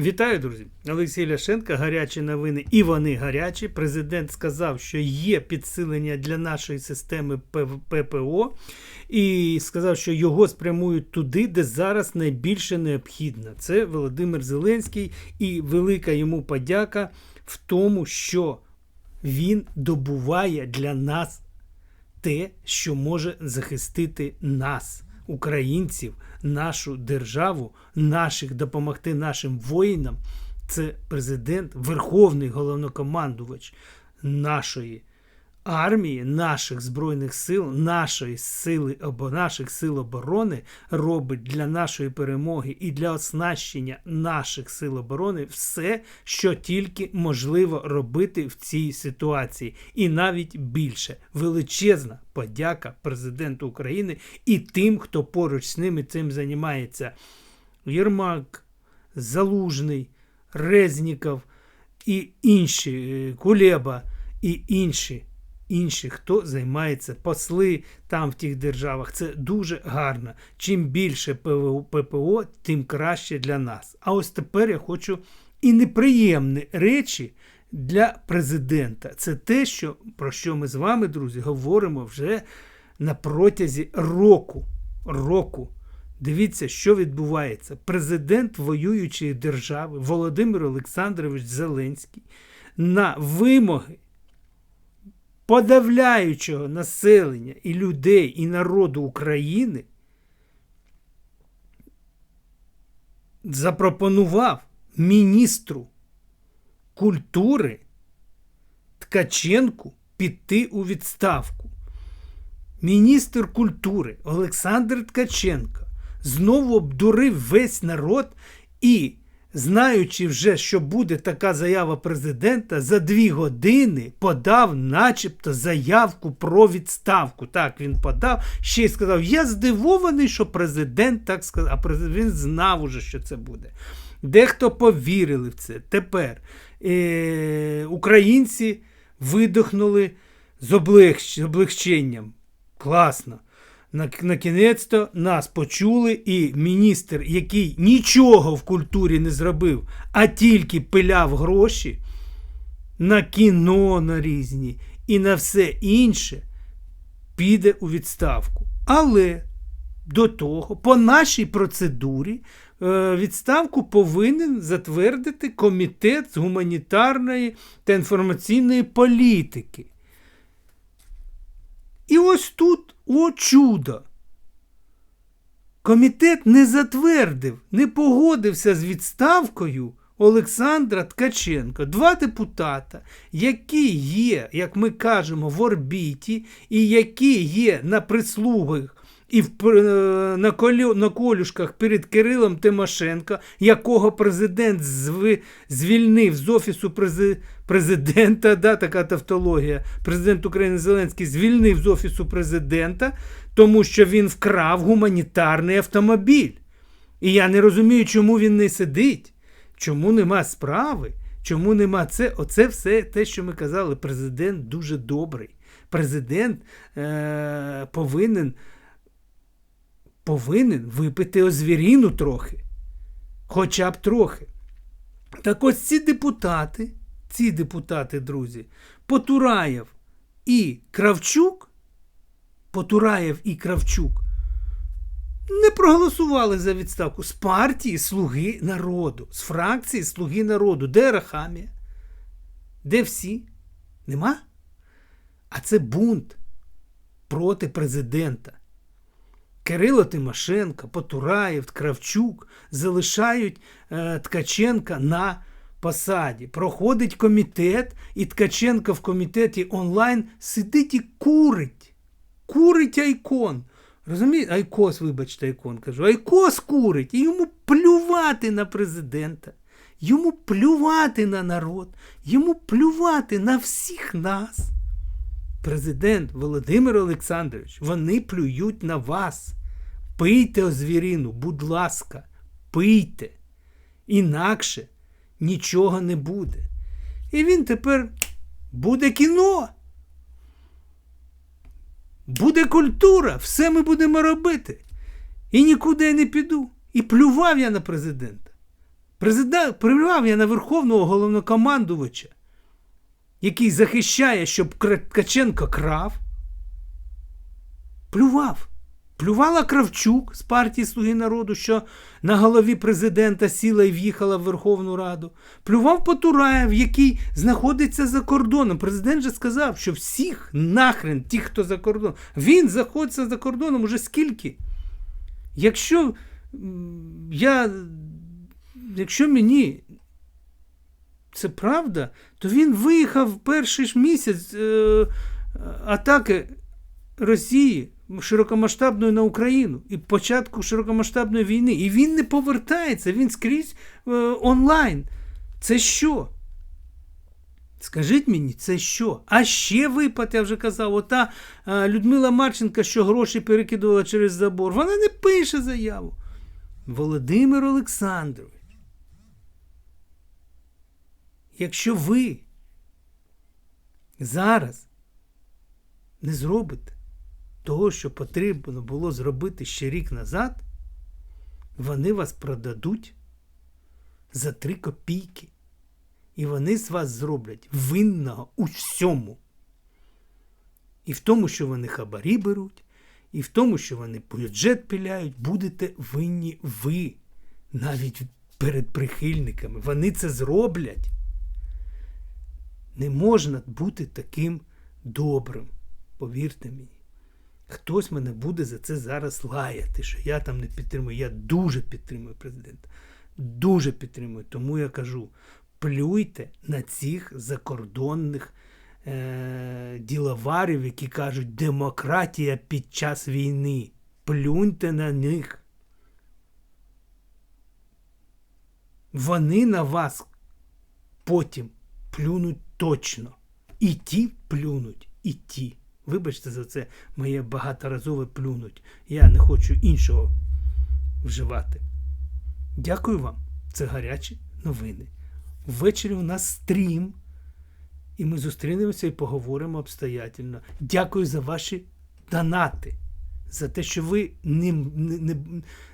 Вітаю, друзі! Олексій Ляшенко, гарячі новини, і вони гарячі. Президент сказав, що є підсилення для нашої системи ППО, і сказав, що його спрямують туди, де зараз найбільше необхідно. Це Володимир Зеленський, і велика йому подяка в тому, що він добуває для нас те, що може захистити нас, українців, нашу державу, наших допомогти нашим воїнам. Це президент, верховний головнокомандувач нашої армії, наших збройних сил, нашої сили або наших сил оборони робить для нашої перемоги і для оснащення наших сил оборони все, що тільки можливо робити в цій ситуації, і навіть більше. Величезна подяка президенту України і тим, хто поруч з ними цим займається. Єрмак, Залужний, Резніков і інші, е, Кулеба і інші, інші, хто займається посли там в тих державах. Це дуже гарно. Чим більше ППО, тим краще для нас. А ось тепер я хочу і неприємні речі для президента. Це те, що, про що ми з вами, друзі, говоримо вже на протязі року. року. Дивіться, що відбувається. Президент воюючої держави Володимир Олександрович Зеленський на вимоги подавляючого населення і людей, і народу України запропонував міністру культури Ткаченку піти у відставку. Міністр культури Олександр Ткаченко знову обдурив весь народ і, знаючи вже, що буде така заява президента, за дві години подав, начебто, заявку про відставку. Так, він подав, ще й сказав: Я здивований, що президент так сказав, а президент він знав уже, що це буде. Дехто повірили в це. Тепер е- українці облегч- з облегченням. Класно. На, на кінець-то нас почули, і міністр, який нічого в культурі не зробив, а тільки пиляв гроші на кіно на різні і на все інше, піде у відставку. Але до того, по нашій процедурі, е, відставку повинен затвердити комітет з гуманітарної та інформаційної політики. І ось тут, о чудо! Комітет не затвердив, не погодився з відставкою Олександра Ткаченка, два депутата, які є, як ми кажемо, в орбіті, і які є на прислугах і в, е, на, колю, на колюшках перед Кирилом Тимошенко, якого президент звільнив з офісу прези, президента, да, така тавтологія, президент України Зеленський звільнив з офісу президента, тому що він вкрав гуманітарний автомобіль. І я не розумію, чому він не сидить, чому нема справи, чому нема це. Оце все те, що ми казали. Президент дуже добрий. Президент е- повинен повинен випити озвіріну трохи. Хоча б трохи. Так ось ці депутати, ці депутати, друзі, Потураєв і Кравчук, Потураєв і Кравчук не проголосували за відставку з партії Слуги народу, з фракції Слуги народу. Де Рахамія? Де всі? Нема? А це бунт проти президента. Кирило Тимошенко, Потураєв, Кравчук залишають е, Ткаченка на посаді. Проходить комітет, і Ткаченко в комітеті онлайн сидить і курить. Курить айкон. Розумієте? Айкос, вибачте, айкон кажу. Айкос курить, і йому плювати на президента. Йому плювати на народ, йому плювати на всіх нас. Президент Володимир Олександрович, вони плюють на вас. Пийте озвірину, будь ласка, пийте. Інакше нічого не буде. І він тепер буде кіно. Буде культура, все ми будемо робити. І нікуди я не піду. І плював я на президента. Президент плював я на Верховного головнокомандувача, який захищає, щоб Ткаченко крав. Плював. Плювала Кравчук з партії Слуги народу, що на голові президента сіла і в'їхала в Верховну Раду. Плював Потураєв, який знаходиться за кордоном. Президент же сказав, що всіх нахрен, ті, хто за кордоном, він знаходиться за кордоном уже скільки? Якщо я, якщо мені це правда, то він виїхав перший ж місяць е, атаки Росії широкомасштабної на Україну і початку широкомасштабної війни. І він не повертається, він скрізь е, онлайн. Це що? Скажіть мені, це що? А ще випад, я вже казав, ота е, Людмила Марченка, що гроші перекидувала через забор, вона не пише заяву. Володимир Олександрович. Якщо ви зараз не зробите того, що потрібно було зробити ще рік назад, вони вас продадуть за три копійки. І вони з вас зроблять винного у всьому. І в тому, що вони хабарі беруть, і в тому, що вони бюджет піляють, будете винні ви, навіть перед прихильниками. Вони це зроблять. Не можна бути таким добрим, повірте мені. Хтось мене буде за це зараз лаяти, що я там не підтримую. Я дуже підтримую президента. Дуже підтримую. Тому я кажу: плюйте на цих закордонних е- діловарів, які кажуть, демократія під час війни. Плюньте на них. Вони на вас потім плюнуть точно. І ті плюнуть, і ті. Вибачте за це моє багаторазове плюнуть. Я не хочу іншого вживати. Дякую вам. Це гарячі новини. Ввечері у нас стрім. І ми зустрінемося і поговоримо обстоятельно. Дякую за ваші донати, за те, що ви, не, не,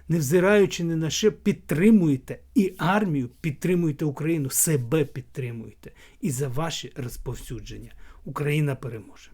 не, взираючи ні на що, підтримуєте і армію, підтримуєте Україну, себе підтримуєте. І за ваші розповсюдження. Україна переможе.